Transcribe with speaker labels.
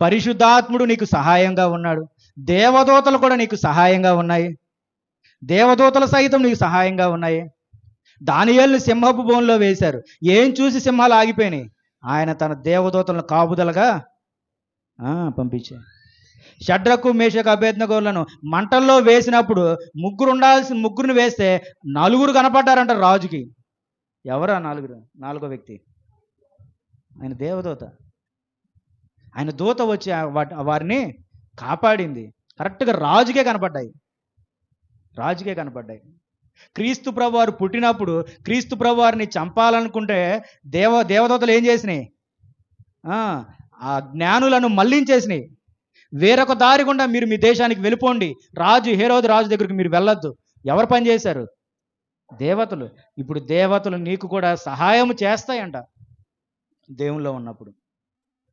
Speaker 1: పరిశుద్ధాత్ముడు నీకు సహాయంగా ఉన్నాడు. దేవదూతలు కూడా నీకు సహాయంగా ఉన్నాయి. దేవదూతల సైతం నీకు సహాయంగా ఉన్నాయి. దానియేలుని సింహపు బోన్లో వేశారు. ఏం చూసి సింహాలు ఆగిపోయినాయి? ఆయన తన దేవదూతలను కాపుదలగా ఆ, పంపించారు షడ్రకు మేషకు అభేదనగోళ్ళను మంటల్లో వేసినప్పుడు ముగ్గురు ఉండాల్సిన ముగ్గురిని వేస్తే నలుగురు కనపడ్డారంట రాజుకి. ఎవరా నలుగురు? నాలుగో వ్యక్తి. ఆయన దేవదూత. ఆయన దూత వచ్చి వారిని కాపాడింది. కరెక్ట్గా రాజుకే కనపడ్డాయి. రాజుకే కనపడ్డాయి. క్రీస్తు ప్రభువారు పుట్టినప్పుడు క్రీస్తు ప్రభువారిని చంపాలనుకుంటే దేవ దేవదూతలు ఏం చేసినాయి? ఆ, జ్ఞానులను మళ్ళించేసినాయి. వేరొక దారి గుండా మీరు మీ దేశానికి వెళ్ళిపోండి. రాజు హేరోదు రాజు దగ్గరికి మీరు వెళ్ళొద్దు. ఎవరు పని చేశారు? దేవతలు. ఇప్పుడు దేవతలు నీకు కూడా సహాయం చేస్తాయంట. దేవుల్లో ఉన్నప్పుడు.